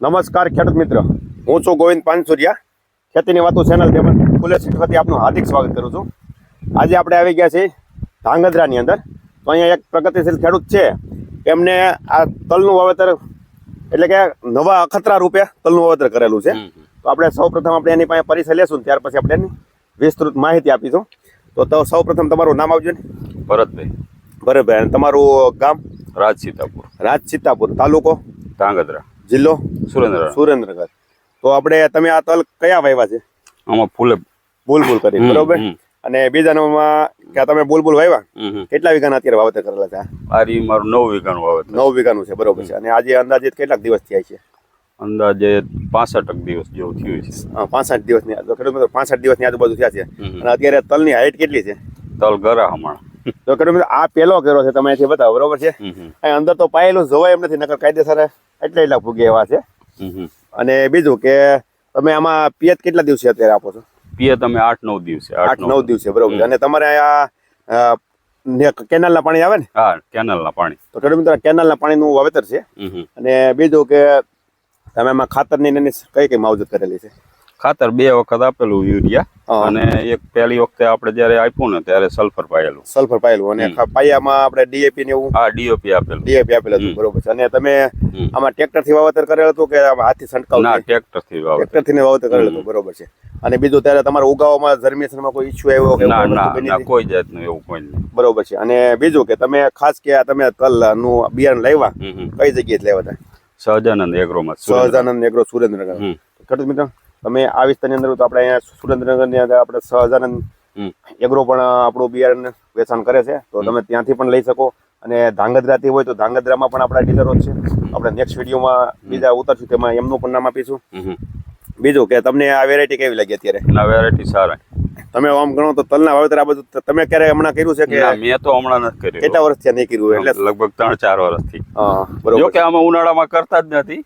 નમસ્કાર ખેડૂત મિત્ર. હું છું ગોવિંદ પાનસુરિયા. ખેતીની વાતો ચેનલ તેમજ ફૂલે વતી આપનું હાર્દિક સ્વાગત કરું છું. આજે આપણે આવી ગયા છીએ ધાંગધ્રાની અંદર. તો અહીંયા એક પ્રગતિશીલ ખેડૂત છે. એમને આ તલનું વાવેતર એટલે કે નવા અખતરા રૂપે તલનું વાવેતર કરેલું છે. તો આપણે સૌ પ્રથમ આપણે એની પાસે પરિચય લેશું ત્યાર પછી આપણે એની વિસ્તૃત માહિતી આપીશું. તો તો સૌ પ્રથમ તમારું નામ આવજો ને. ભરતભાઈ. બરાબર તમારું ગામ? રાજ સીતાપુર. રાજ સીતાપુર તાલુકો? ધાંગધ્રા. જિલ્લો સુરેન્દ્ર સુરેન્દ્રનગર. તો આપણે તમે આ તલ કયા વાવ્યા છે? આમાં ફૂલે બુલબુલ કરી બરોબર? અને બીજા નંબરમાં કે તમે બુલબુલ વાવ્યા. કેટલા વીઘાના અત્યારે વાવેતર કરેલા છે? આ? મારું નવ વીઘાનું વાવેતર નવ વીઘાનું છે બરોબર છે. અને આજે અંદાજિત કેટલાક દિવસ થયા છે? અંદાજે પાસઠ દિવસ જેવું થયું છે. પાંસઠ દિવસની તો ખેડૂત મિત્રો પાસઠ દિવસની આજુબાજુ થયા છે. અને અત્યારે તલની હાઈટ કેટલી છે? તલ ગરા હમણાં. તો ખેડૂત મિત્રો આ પેલો કર્યો છે તમે અહીંથી બતાવો બરોબર છે? અંદર તો પાયેલું જોવાય એમ નથી નકર કાયદેસર એટલા એટલા ફૂગે એવા છે. અને બીજું કે તમે આમાં પિયત કેટલા દિવસે અત્યારે આપો છો? પિયત તમે આઠ નવ દિવસે આઠ નવ દિવસે બરોબર. અને તમારે આ કેનાલના પાણી આવે ને? હા કેનલના પાણી. તો ખેડૂત મિત્રો કેનાલના પાણીનું વાવેતર છે. અને બીજું કે તમે એમાં ખાતરની ને કઈ કઈ માવજત કરેલી છે? ખાતર બે વખત આપેલું યુરિયા અને એક પહેલી વખતે આપણે જ્યારે આપ્યું ને ત્યારે સલ્ફર પાયેલું. સલ્ફર પાયેલું અને પાયામાં આપણે ડીએપી ને એવું? હા ડીઓપી આપેલું. ડીએપી આપેલું હતું બરોબર છે. અને તમે આમાં ટ્રેક્ટરથી વાવતર કરેલું હતું કે હાથથી છંટકાવ ના ટ્રેક્ટરથી વાવતર. ટ્રેક્ટરથી વાવતર કરેલું હતું બરોબર છે. અને બીજું ત્યારે તમારે ઉગાવવામાં જર્મિનેશનમાં કોઈ ઇશ્યુ આવ્યો કે ના ના કોઈ જાતનું એવું કોઈ નહીં. બરોબર છે. અને બીજું કે તમે ખાસ કે આ તમે તલનું બિયારણ લાવ્યા. કઈ જગ્યાએ લેવા હતા? સહજાનંદ એગ્રોમાં. સહજાનંદ એગ્રો સુરેન્દ્રનગર. ખેડૂત મિત્રો? તમે આ વિસ્તારની અંદર તો આપણે અહીંયા સુરેન્દ્રનગરની અંદર આપણે સહજાનંદ એગ્રો પણ આપણું બિયારણ વેચાણ કરે છે. તો તમે ત્યાંથી પણ લઈ શકો. અને ધાંગધ્રાથી હોય તો ધાંગધ્રામાં પણ આપણા ડીલરો છે. આપણે નેક્સ્ટ વિડીયોમાં બીજા ઉતરશું તેમાં એમનું પણ નામ આપીશું. બીજું કે તમને આ વેરાયટી કેવી લાગી અત્યારે? આ વેરાયટી સારા. તમે આમ ગણો તો તલના વાવેતર આ બધું તમે ક્યારે હમણાં કર્યું છે કે મેં તો હમણાં નથી કર્યું. કેટલા વર્ષ થયા નહીં કર્યું એટલે લગભગ ત્રણ ચાર વર્ષથી. જો કે આમાં ઉનાળામાં કરતા જ નથી.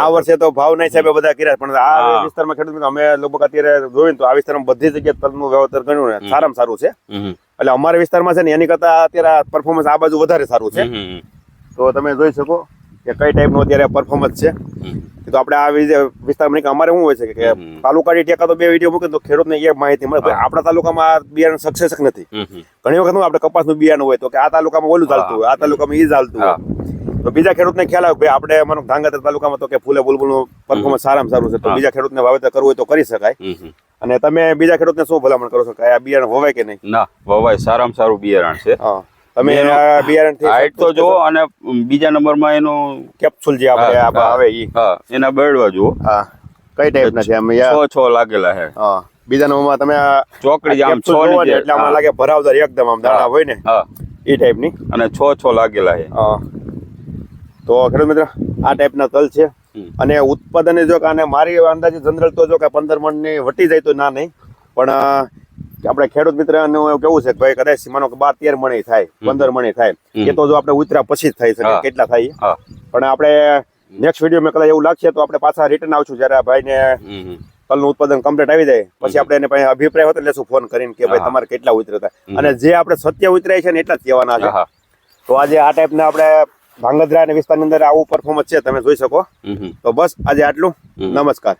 આ વર્ષે તો ભાવ નહીં સાહેબ બધા કર્યા પણ આ વિસ્તારમાં ખેડૂત અમે લગભગ અત્યારે જોયું તો આ વિસ્તારમાં બધી જગ્યાએ તલનું વાવેતર કર્યું ને સારામાં સારું છે. એટલે અમારા વિસ્તારમાં છે ને એની કરતા અત્યારે પરફોર્મન્સ આ બાજુ વધારે સારું છે. તો તમે જોઈ શકો કે કઈ ટાઈપનું અત્યારે પરફોર્મન્સ છે. તો આપણે આ વિસ્તારમાં અમારે શું હોય છે કે હમ. તાલુકાની ટેકા તો બે વીડિયો મૂકે તો ખેડૂતને એ માહિતી મળે. ભાઈ આપણા તાલુકામાં આ બિયારણ સક્સેસ નથી. ઘણી વખત આપણે કપાસનું બિયારણ હોય તો કે આ તાલુકામાં ઓલું ચાલતું હોય આ તાલુકામાં ઈ ચાલતું હોય. તો બીજા ખેડૂતને ખ્યાલ આવે ભાઈ આપણે માનો ધાંગધ્રા તાલુકામાં તો કે ફૂલે બુલબુલનું પરફોર્મન્સ સારામાં સારું છે તો. બીજા ખેડૂતને વાવેતર કરવું હોય તો કરી શકાય. અને તમે બીજા ખેડૂતને શું ભલામણ કરો છો? કે આ બિયારણ હોવાય કે નહીં? ના વવાય સારામાં સારું બિયારણ છે. હા આ બિયારણ હાઈટ તો જુઓ અને બીજા નંબરમાં એનો કેપ્સ્યુલ જે આપણે હા, હા. આવે ઈ. હા એના બરડવા જુઓ. હા. કઈ ટાઈપના છે અમે છ છ લાગેલા છે હા. બીજા નંબરમાં તમે આ ચોકડી આમ છ એટલે આમાં લાગે ભરાવદાર એકદમ આમ દાણા હોય ને. હા. એ ટાઈપની અને છ છ લાગેલા છે હા. તો ખેડૂત મિત્ર આ ટાઈપના તલ છે. અને ઉત્પાદન જો આને મારી અંદાજે જનરલ તો જો કે પંદર મણની વટી જાય તો ના નહીં. પણ કે આપણે ખેડૂત મિત્રનું એવું કેવું છે કે ભાઈ કદાચ માનો કે બાર તેર મણી થાય પંદર મણી થાય. એ તો જો આપણે ઉતર્યા પછી જ થઈ શકે કેટલા થાય પણ આપણે નેક્સ્ટ વિડીયોમાં કદાચ એવું લાગશે તો આપણે પાછા રિટર્ન આવશું જયારે આ ભાઈને. તલનું ઉત્પાદન કમ્પ્લીટ આવી જાય. પછી આપણે એને પાસે અભિપ્રાય હોતો લેશું ફોન કરીને કે ભાઈ તમારે કેટલા ઉતર્યા થાય અને જે આપણે સત્ય ઉતરાય છે ને એટલા જ કહેવાના છે. તો આજે આ ટાઈપના આપણે ભાંગધ્રા અને વિસ્તારની અંદર આવું પરફોર્મન્સ છે તમે જોઈ શકો. તો બસ આજે આટલું. નમસ્કાર.